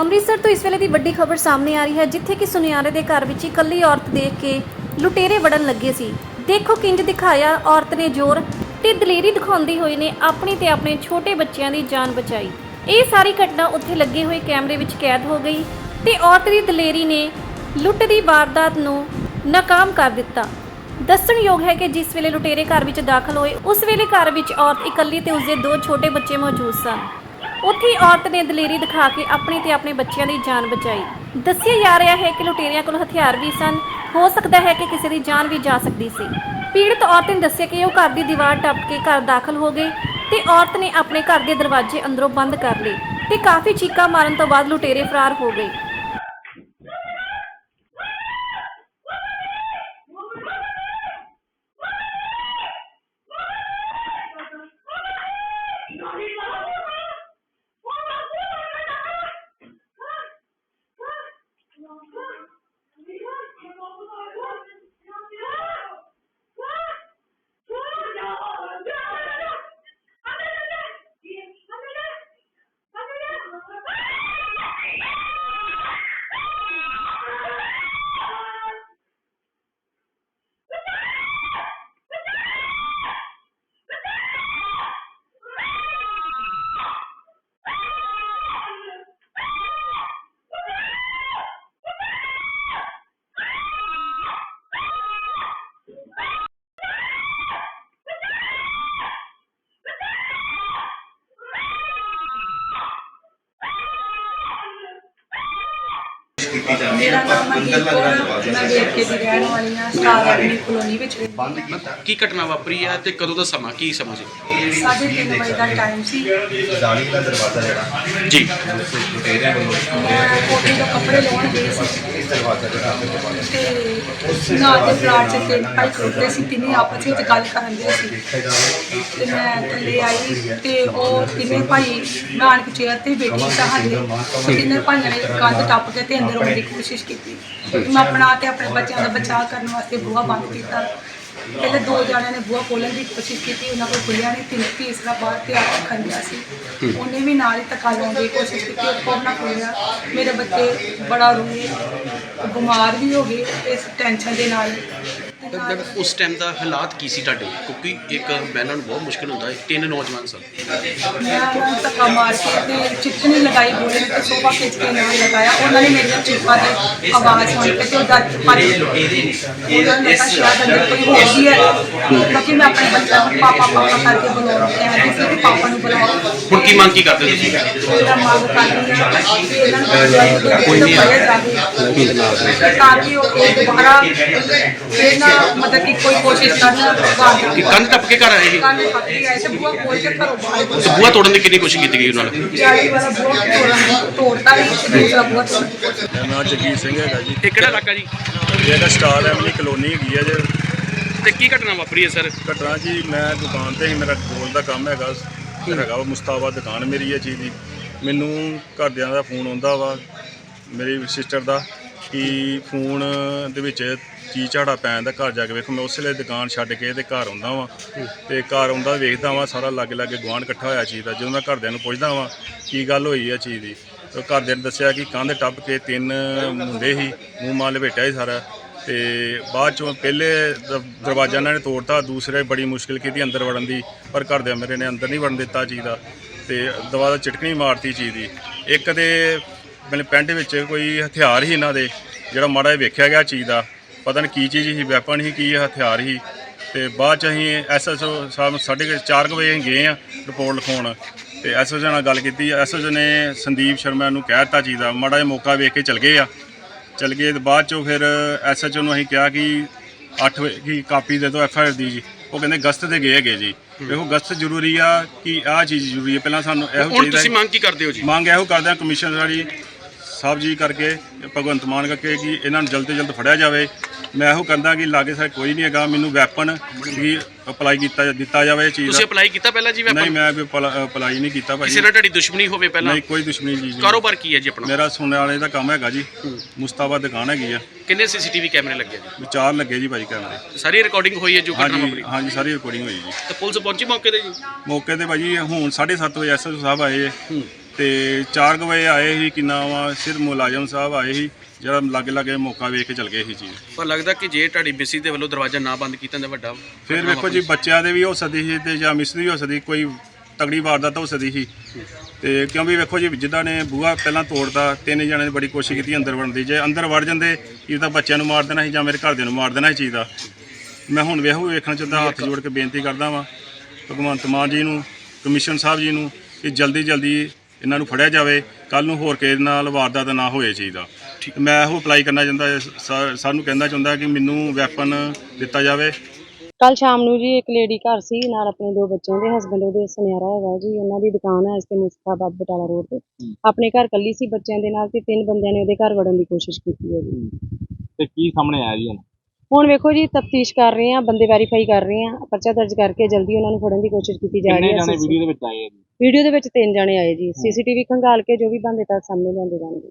ਅੰਮ੍ਰਿਤਸਰ ਤੋਂ ਇਸ ਵੇਲੇ ਦੀ ਵੱਡੀ ਖਬਰ ਸਾਹਮਣੇ ਆ ਰਹੀ ਹੈ, ਜਿੱਥੇ ਕਿ ਸੁਨਿਆਰੇ ਦੇ ਘਰ ਵਿੱਚ ਇਕੱਲੀ ਔਰਤ ਦੇਖ ਕੇ ਲੁਟੇਰੇ ਵੜਨ ਲੱਗੇ ਸੀ। ਦੇਖੋ ਕਿੰਜ ਦਿਖਾਇਆ ਔਰਤ ਨੇ ਜ਼ੋਰ ਤੇ ਦਲੇਰੀ ਦਿਖਾਉਂਦੀ ਹੋਈ ਨੇ ਆਪਣੀ ਤੇ ਆਪਣੇ ਛੋਟੇ ਬੱਚਿਆਂ ਦੀ ਜਾਨ ਬਚਾਈ। ਇਹ ਸਾਰੀ ਘਟਨਾ ਉੱਥੇ ਲੱਗੇ ਹੋਏ ਕੈਮਰੇ ਵਿੱਚ ਕੈਦ ਹੋ ਗਈ ਤੇ ਔਰਤ ਦੀ ਦਲੇਰੀ ਨੇ ਲੁੱਟ ਦੀ ਵਾਰਦਾਤ ਨੂੰ ਨਾਕਾਮ ਕਰ ਦਿੱਤਾ। ਦੱਸਣਯੋਗ ਹੈ ਕਿ ਜਿਸ ਵੇਲੇ ਲੁਟੇਰੇ ਘਰ ਵਿੱਚ ਦਾਖਲ ਹੋਏ, ਉਸ ਵੇਲੇ ਘਰ ਵਿੱਚ ਔਰਤ ਇਕੱਲੀ ਤੇ ਉਸਦੇ ਦੋ ਛੋਟੇ ਬੱਚੇ ਮੌਜੂਦ ਸਨ। ਉੱਥੇ ਔਰਤ ਨੇ ਦਲੇਰੀ ਦਿਖਾ ਕੇ ਆਪਣੀ ਤੇ ਆਪਣੇ ਬੱਚਿਆਂ ਦੀ ਜਾਨ ਬਚਾਈ। ਦੱਸਿਆ ਜਾ ਰਿਹਾ ਹੈ ਕਿ ਲੁਟੇਰਿਆਂ ਕੋਲ ਹਥਿਆਰ ਵੀ ਸਨ। ਹੋ ਸਕਦਾ ਹੈ ਕਿ ਕਿਸੇ ਦੀ ਜਾਨ ਵੀ ਜਾ ਸਕਦੀ ਸੀ। ਪੀੜਤ ਔਰਤ ਨੇ ਦੱਸਿਆ ਕਿ ਉਹ ਘਰ ਦੀ ਦੀਵਾਰ ਟੱਪ ਕੇ ਘਰ ਦਾਖਲ ਹੋ ਗਏ ਤੇ ਔਰਤ ਨੇ ਆਪਣੇ ਘਰ ਦੇ ਦਰਵਾਜ਼ੇ ਅੰਦਰੋਂ ਬੰਦ ਕਰ ਲਏ ਤੇ ਕਾਫੀ ਚੀਕਾਂ ਮਾਰਨ ਤੋਂ ਬਾਅਦ ਲੁਟੇਰੇ ਫਰਾਰ ਹੋ ਗਏ। ਕੀਤੀ ਜਾਂਦੀ ਮੇਰਾ ਹੈ ਨਾਮ ਪਰ ਅੰਦਰ ਮਨਦੀਪ ਲੱਗਣਾ ਕੌਰ ਦਰਵਾਜ਼ਾ ਮੈਂ ਵੇਖੇ ਦੀ ਰਹਿਣ ਵਾਲੀ ਹਾਂ ਸਟਾਰ ਐਵਨਿਊ ਕਲੋਨੀ ਵਿੱਚ ਬੰਦ ਕੀਤਾ? ਕੀ ਘਟਨਾ ਵਾਪਰੀ ਆ ਤੇ ਕਦੋਂ ਦਾ ਸਮਾਂ ਕੀ ਸਮਾਂ ਸੀ? ਇਹ ਸਾਢੇ ਵੀ ਤਿੰਨ ਦੇਖ ਵਜੇ ਦਾ ਸਕਦੇ ਟਾਈਮ ਸੀ। ਜਾਲੀ ਦਾ ਦਰਵਾਜ਼ਾ ਜਿਹੜਾ ਜੀ। ਲੁਟੇਰਿਆਂ ਵੱਲੋਂ ਮੈਂ ਕੋਠੀ ਤੋਂ ਕੱਪੜੇ ਲਾਉਣ ਗਈ ਸੀ। ਇਸ ਦਰਵਾਜ਼ਾ ਜਿਹੜਾ ਆਪਣੇ ਦਰਵਾਜ਼ਾ ਤੇ ਨਾਲ ਦੇ ਪਲਾਟ 'ਚ ਤਿੰਨ ਭਾਈ ਖੜੋਤੇ ਸੀ ਤਿੰਨੇ ਆਪਸ ਵਿੱਚ ਗੱਲ ਕਰਨ ਦੇ ਸੀ। ਦੇਖਿਆ ਜਾਵੇ ਤੇ ਮੈਂ ਥੱਲੇ ਆਈ ਤੇ ਉਹ ਤਿੰਨੇ ਭਾਈ ਨਾਨਕ ਚੇਅਰ ਤੇ ਬੈਠੀ ਸਹਾਰੇ ਉਹ ਤਿੰਨੇ ਭਾਈਆਂ ਨੇ ਕੰਧ ਟੱਪ ਕੇ ਤੇ ਅੰਦਰ ਆਉਣ ਦੀ ਕੋਸ਼ਿਸ਼ ਕੀਤੀ। ਮੈਂ ਆਪਣਾ ਤੇ ਆਪਣੇ ਬੱਚਿਆਂ ਦਾ ਬਚਾਅ ਕਰਨ ਵਾਸਤੇ ਬੂਹਾ ਬੰਦ ਕੀਤਾ। ਪਹਿਲੇ ਦੋ ਜਣਿਆਂ ਨੇ ਬੂਹਾ ਖੋਲ੍ਹਣ ਦੀ ਕੋਸ਼ਿਸ਼ ਕੀਤੀ, ਉਹਨਾਂ ਕੋਲ ਖੁੱਲਿਆ ਨਹੀਂ। ਤਿੰਨ ਤੀਸਰਾ ਬਾਹਰ ਤੇ ਆ ਕੇ ਖੰਡਿਆ ਸੀ। ਉਹਨੇ ਵੀ ਨਾਲ ਹੀ ਧੱਕਾ ਲਾਉਣ ਦੀ ਕੋਸ਼ਿਸ਼ ਕੀਤੀ, ਉਹ ਕੋਲ ਨਾ ਖੁੱਲਿਆ ਮੇਰੇ ਬੱਚੇ ਬੜਾ ਰੋਏ, ਬਿਮਾਰ ਵੀ ਹੋ ਗਏ ਇਸ ਟੈਨਸ਼ਨ ਦੇ ਨਾਲ। ਤਾਂ ਉਸ ਟਾਈਮ ਦਾ ਹਾਲਾਤ ਕੀ ਸੀ ਤੁਹਾਡੇ? ਕਿਉਂਕਿ ਇੱਕ ਬਹਿਣਾ ਨੂੰ ਬਹੁਤ ਮੁਸ਼ਕਲ ਹੁੰਦਾ ਹੈ ਤਿੰਨ ਨੌਜਵਾਨ ਸਨ। ਮੈਂ ਧੱਕਾ ਮਾਰ ਕੇ ਤੇ ਚਿੱਠਣੀ ਲਗਾਈ ਬੋਲੇ ਤੇ ਸੋਫਾ ਖਿੱਚ ਕੇ ਨਾਲ ਲਗਾਇਆ। ਉਹਨਾਂ ਨੇ ਮੇਰੀਆਂ ਚੀਕਾਂ ਦੀ ਆਵਾਜ਼ ਸੁਣ ਕੇ ਤੇ ਉਹ ਡਰ ਗਏ। ਉਹਨਾਂ ਨੇ ਕਿਹਾ ਸ਼ਾਇਦ ਅੰਦਰ ਕੋਈ ਹੋ ਗਈ ਹੈ। ਕਿਉਂਕਿ ਮੈਂ ਆਪਣੇ ਬੱਚਿਆਂ ਨੂੰ ਪਾਪਾ ਪਾਪਾ ਕਰਕੇ ਬੁਲਾਉਣਾ ਕਹਿੰਦੀ ਸੀ ਕਿ ਪਾਪਾ ਨੂੰ ਬੁਲਾਓ। ਹੁਣ ਕੀ ਮੰਗ ਕੀ ਕਰਦੇ ਤੁਸੀਂ? ਮੇਰਾ ਮੰਗ ਕਰਦੀ ਹਾਂ ਕਿ ਇਹਨਾਂ ਨੂੰ ਕੋਈ ਨਹੀਂ ਜਾਵੇ ਤਾਂ ਕਿ ਉਹ ਇਹ ਦੁਬਾਰਾ ਫਿਰ ਨਾ ਮਤਲਬ ਕਿ ਕੋਈ ਕੋਸ਼ਿਸ਼ ਕਰਨ ਬਾਹਰ ਕਿ ਕੰਧ ਟੱਪ ਕੇ ਘਰ ਆਏ ਸੀ? ਕੰਨ ਪੱਕੀ ਆਏ ਤੇ ਬੂਆ ਖੋਲ ਕੇ ਘਰੋਂ ਬਾਹਰ ਤੇ ਬੂਹਾ ਤੋੜਨ ਦੀ ਕਿੰਨੀ ਕੋਸ਼ਿਸ਼ ਕੀਤੀ ਗਈ ਉਹਨਾਂ ਨਾਲ ਜਾਲੀ ਵਾਲਾ ਬੂਹਾ ਤੋੜਨ ਤੋੜਤਾ ਵੀ ਤੇ ਦੂਸਰਾ ਬੂਹਾ ਤੋੜ ਮੇਰਾ ਨਾਮ ਜਗੀਰ ਸਿੰਘ ਹੈਗਾ ਜੀ। ਇਹ ਕਿਹੜਾ ਇਲਾਕਾ ਜੀ? ਇਹ ਹੈਗਾ ਸਟਾਰ ਐਵਨੀ ਕਲੋਨੀ ਹੈਗੀ ਹੈ ਜੇ। ਤੇ ਕੀ ਘਟਨਾ ਵਾਪਰੀ ਹੈ ਸਰ? ਘਟਨਾ ਜੀ ਮੈਂ ਦੁਕਾਨ ਤੇ ਹੀ ਮੇਰਾ ਗੋਲ ਦਾ ਕੰਮ ਹੈਗਾ। ਹੈਗਾ ਵਾ ਮੁਸਤਾਬਾ ਦੁਕਾਨ ਮੇਰੀ ਇਹ ਚੀਜ਼ ਦੀ। ਮੈਨੂੰ ਘਰਦਿਆਂ ਦਾ ਫੋਨ ਆਉਂਦਾ ਵਾ ਮੇਰੀ ਸਿਸਟਰ ਦਾ। ਕਿ ਫੋਨ ਦੇ ਵਿੱਚ ਚੀ ਝਾੜਾ ਪੈਣ ਦਾ ਘਰ ਜਾ ਕੇ ਵੇਖੋ, ਮੈਂ ਉਸੇ ਵੇਲੇ ਦੁਕਾਨ ਛੱਡ ਕੇ ਤੇ ਘਰ ਆਉਂਦਾ ਵਾਂ। ਤੇ ਘਰ ਆਉਂਦਾ ਵੇਖਦਾ ਵਾਂ, ਸਾਰਾ ਲਾਗੇ ਲਾਗੇ ਗੁਆਂਢ ਇਕੱਠਾ ਹੋਇਆ ਚੀਜ਼ ਦਾ, ਜਦੋਂ ਮੈਂ ਘਰਦਿਆਂ ਨੂੰ ਪੁੱਛਦਾ ਵਾਂ, ਕੀ ਗੱਲ ਹੋਈ ਆ ਚੀਜ਼ ਦੀ? ਤਾਂ ਘਰਦਿਆਂ ਨੇ ਦੱਸਿਆ ਕਿ ਕੰਧ ਟੱਪ ਕੇ ਤਿੰਨ ਮੁੰਡੇ ਸੀ, ਮੂੰਹ ਮਾਲ ਲਪੇਟਿਆ ਸੀ ਸਾਰਾ। ਤੇ ਬਾਅਦ ਚੋਂ ਪਹਿਲੇ ਦ- ਦਰਵਾਜ਼ਾ ਇਹਨਾਂ ਨੇ ਤੋੜਤਾ, ਦੂਸਰੇ ਬੜੀ ਮੁਸ਼ਕਿਲ ਕੀਤੀ ਅੰਦਰ ਵੜਨ ਦੀ, ਪਰ ਘਰਦਿਆਂ ਮੇਰੇ ਨੇ ਅੰਦਰ ਨਹੀਂ ਵੜਨ ਦਿੱਤਾ ਚੀਜ਼ ਦਾ। ਤੇ ਦਰਵਾਜ਼ਾ ਚਟਕਣੀ ਮਾਰਤੀ ਚੀਜ਼ ਦੀ। ਇੱਕ ਤੇ ਮੇਰੇ ਪੈਂਟ ਵਿੱਚ ਕੋਈ ਹਥਿਆਰ ਸੀ ਇਹਨਾਂ ਦੇ ਜਿਹੜਾ ਮਾੜਾ ਵੇਖਿਆ ਗਿਆ ਚੀਜ਼ ਦਾ ਪਤਾ ਨਹੀਂ ਕੀ ਚੀਜ਼ ਸੀ ਵੈਪਨ ਸੀ ਕੀ ਹਥਿਆਰ ਸੀ ਤੇ ਬਾਅਦ ਚ ਅਸੀਂ ਐਸਐਸਓ ਸਾਹਿਬ ਸਾਢੇ ਕੁ ਚਾਰ ਕੁ ਵਜੇ ਅਸੀਂ ਗਏ ਆ ਰਿਪੋਰਟ ਲਿਖਾਉਣ ਤੇ ਐਸਐਸਓ ਨਾਲ ਗੱਲ ਕੀਤੀ ਐਸਐਸਓ ਨੇ ਸੰਦੀਪ ਸ਼ਰਮਾ ਨੂੰ ਕਹਿ ਦਿੱਤਾ ਚੀਜ਼ ਦਾ ਮਾੜਾ ਜਿਹਾ ਮੌਕਾ ਵੇਖ ਕੇ ਚਲ ਗਏ ਆ ਚਲ ਗਏ ਤੇ ਬਾਅਦ ਚੋਂ ਫਿਰ ਐਸਐਚਓ ਨੂੰ ਅਸੀਂ ਕਿਹਾ ਕਿ 8 ਵਜੇ ਦੀ ਕਾਪੀ ਦੇ ਦਿਓ ਐਫਆਈਆਰ ਦੀ ਜੀ ਉਹ ਕਹਿੰਦੇ ਗਸਤ ਤੇ ਗਏ ਹੈਗੇ ਜੀ ਵੇਖੋ ਗਸਤ ਜ਼ਰੂਰੀ ਆ ਕਿ ਆਹ ਚੀਜ਼ ਜ਼ਰੂਰੀ ਹੈ ਪਹਿਲਾਂ ਸਾਨੂੰ ਇਹੋ ਚਾਹੀਦਾ ਤੁਸੀਂ ਮੰਗ ਕੀ ਕਰਦੇ ਹੋ ਜੀ? ਮੰਗ ਇਹੋ ਕਰਦੇ ਆ ਕਮਿਸ਼ਨਰ ਜੀ ਸਾਹਿਬ ਜੀ ਕਰਕੇ ਭਗਵੰਤ ਮਾਨ ਕਰਕੇ ਕਿ ਇਹਨਾਂ ਨੂੰ ਜਲਦ ਤੋਂ ਜਲਦ ਫੜਿਆ ਜਾਵੇ। ਮੈਂ ਇਹੋ ਕਹਿੰਦਾ ਕਿ ਲਾਗੇ ਸਾਡੇ ਕੋਈ ਨਹੀਂ ਹੈਗਾ ਮੈਨੂੰ ਵੈਪਨ ਵੀ ਅਪਲਾਈ ਕੀਤਾ ਦਿੱਤਾ ਜਾਵੇ ਇਹ ਚੀਜ਼ ਤੁਸੀਂ ਦਾ। ਅਪਲਾਈ ਕੀਤਾ ਪਹਿਲਾਂ ਜੀ ਨਹੀਂ ਵੈਪਨ ਮੈਂ ਵੀ ਅਪਲਾਈ ਨਹੀਂ ਕੀਤਾ ਭਾਈ ਕਿਸੇ ਨਾਲ ਤੁਹਾਡੀ ਦੁਸ਼ਮਣੀ ਹੋਵੇ ਪਹਿਲਾਂ? ਨਹੀਂ ਕੋਈ ਦੁਸ਼ਮਣੀ ਜੀ ਨਹੀਂ। ਕਾਰੋਬਾਰ ਕੀ ਹੈ ਜੀ ਆਪਣਾ? ਮੇਰਾ ਸੁਣਨ ਵਾਲੇ ਦਾ ਕੰਮ ਹੈਗਾ ਜੀ। ਮੁਸਤਾਬਾ ਦੁਕਾਨ ਹੈਗੀ ਆ। ਕਿੰਨੇ ਸੀਸੀਟੀਵੀ ਕੈਮਰੇ ਲੱਗੇ ਆ ਵਿਚਾਰ ਲੱਗੇ ਜੀ ਭਾਈ ਕੈਮਰੇ। ਜੀ ਸਾਰੀ ਰਿਕਾਰਡਿੰਗ ਹੋਈ ਹੈ ਜੋ ਘਟਨਾ ਹਾਂਜੀ ਵਾਪਰੀ। ਹਾਂਜੀ ਸਾਰੀ ਰਿਕਾਰਡਿੰਗ ਹੋਈ ਜੀ। ਤੇ ਪੁਲਿਸ ਪਹੁੰਚੀ ਮੌਕੇ ਤੇ ਜੀ? ਮੌਕੇ ਤੇ ਭਾਜੀ ਹੁਣ 7:30 ਵਜੇ ਐਸਐਸ ਸਾਹਿਬ ਆਏ। ਤੇ 4 ਵਜੇ ਆਏ ਸੀ ਕਿੰਨਾ ਵਾ ਸਿਰ ਮੁਲਾਜ਼ਮ ਸਾਹਿਬ ਆਏ ਸੀ ਜਿਹੜਾ ਲਾਗੇ ਲਾਗੇ ਮੌਕਾ ਵੇਖ ਕੇ ਚਲ ਗਏ ਸੀ ਚੀਜ਼ ਪਰ ਲੱਗਦਾ ਕਿ ਜੇ ਤੁਹਾਡੀ ਮਿਸੀ ਦੇ ਵੱਲੋਂ ਦਰਵਾਜ਼ਾ ਨਾ ਬੰਦ ਕੀਤਾ ਤਾਂ ਵੱਡਾ ਫਿਰ ਵੇਖੋ ਜੀ ਬੱਚਿਆਂ ਦੇ ਵੀ ਹੋ ਸਕਦੀ ਸੀ ਤੇ ਜਾਂ ਮਿਸ ਵੀ ਹੋ ਸਕਦੀ ਕੋਈ ਤਗੜੀ ਵਾਰਦਾਤ ਹੋ ਸਕਦੀ ਸੀ। ਤੇ ਕਿਉਂਕਿ ਵੇਖੋ ਜੀ ਜਿੱਦਾਂ ਨੇ ਬੂਹਾ ਪਹਿਲਾਂ ਤੋੜਦਾ ਤਿੰਨ ਜਣਿਆਂ ਨੇ ਬੜੀ ਕੋਸ਼ਿਸ਼ ਕੀਤੀ ਅੰਦਰ ਵੜਨ ਦੀ। ਜੇ ਅੰਦਰ ਵੜ ਜਾਂਦੇ ਇਹ ਤਾਂ ਬੱਚਿਆਂ ਨੂੰ ਮਾਰ ਦੇਣਾ ਸੀ ਜਾਂ ਮੇਰੇ ਘਰਦਿਆਂ ਨੂੰ ਮਾਰ ਦੇਣਾ ਸੀ ਚੀਜ਼ ਦਾ। ਮੈਂ ਹੁਣ ਵੇਖੋ ਵੇਖਣਾ ਚਾਹੁੰਦਾ ਹੱਥ ਜੋੜ ਕੇ ਬੇਨਤੀ ਕਰਦਾ ਵਾਂ ਭਗਵੰਤ ਮਾਨ ਜੀ ਨੂੰ ਕਮਿਸ਼ਨ ਸਾਹਿਬ ਜੀ ਨੂੰ ਕਿ ਜਲਦੀ ਜਲਦੀ ਇਹਨਾਂ ਨੂੰ ਫੜਿਆ ਜਾਵੇ ਕੱਲ ਨੂੰ ਹੋਰ ਕਿਸੇ ਨਾਲ ਵਾਰਦਾਤ ਨਾ ਹੋਏ ਚੀਜ਼ ਦਾ। ਮੈਂ ਇਹੋ ਅਪਲਾਈ ਕਰਨਾ ਚਾਹੁੰਦਾ ਸਾਨੂੰ ਕਹਿੰਦਾ ਚਾਹੁੰਦਾ ਕਿ ਮੈਨੂੰ ਵੈਪਨ ਦਿੱਤਾ ਜਾਵੇ। ਕੱਲ ਸ਼ਾਮ ਨੂੰ ਜੀ ਇੱਕ ਲੇਡੀ ਘਰ ਸੀ ਨਾਲ ਆਪਣੇ ਦੋ ਬੱਚਿਆਂ ਦੇ ਹਸਬੰਡ ਉਹਦੇ ਸੁਨਿਆਰਾ ਹੈਗਾ ਜੀ ਉਹਨਾਂ ਦੀ ਦੁਕਾਨ ਹੈ ਇਸ ਤੇ ਮੁਸਤਾਬਾਦ ਬਟਾਲਾ ਰੋਡ ਤੇ। ਆਪਣੇ ਘਰ ਕੱਲੀ ਸੀ ਬੱਚਿਆਂ ਦੇ ਨਾਲ ਤੇ ਤਿੰਨ ਬੰਦਿਆਂ ਨੇ ਉਹਦੇ ਘਰ ਵੜਨ ਦੀ ਕੋਸ਼ਿਸ਼ ਕੀਤੀ ਹੈ ਜੀ। ਤੇ ਕੀ ਸਾਹਮਣੇ ਆਇਆ ਜੀ ਹੁਣ? ਵੇਖੋ ਜੀ ਤਫਤੀਸ਼ ਕਰ ਰਹੇ ਆ ਬੰਦੇ ਵੈਰੀਫਾਈ ਕਰ ਰਹੇ ਆ ਪਰਚਾ ਦਰਜ ਕਰਕੇ ਜਲਦੀ ਉਹਨਾਂ ਨੂੰ ਫੜਨ ਦੀ ਕੋਸ਼ਿਸ਼ ਕੀਤੀ ਜਾ ਕਿੰਨੇ ਰਹੀ ਜਾਣੇ ਹੈ ਵੀਡੀਓ ਦੇ ਵਿੱਚ ਆਏ ਆ ਜੀ? ਵੀਡੀਓ ਦੇ ਵਿੱਚ ਤਿੰਨ ਜਣੇ ਆਏ ਜੀ ਸੀਸੀਟੀਵੀ ਖੰਗਾਲ ਕੇ ਜੋ ਵੀ ਬੰਦੇ ਤਾਂ ਸਾਹਮਣੇ ਲਿਆਂਦੇ ਜਾਣਗੇ।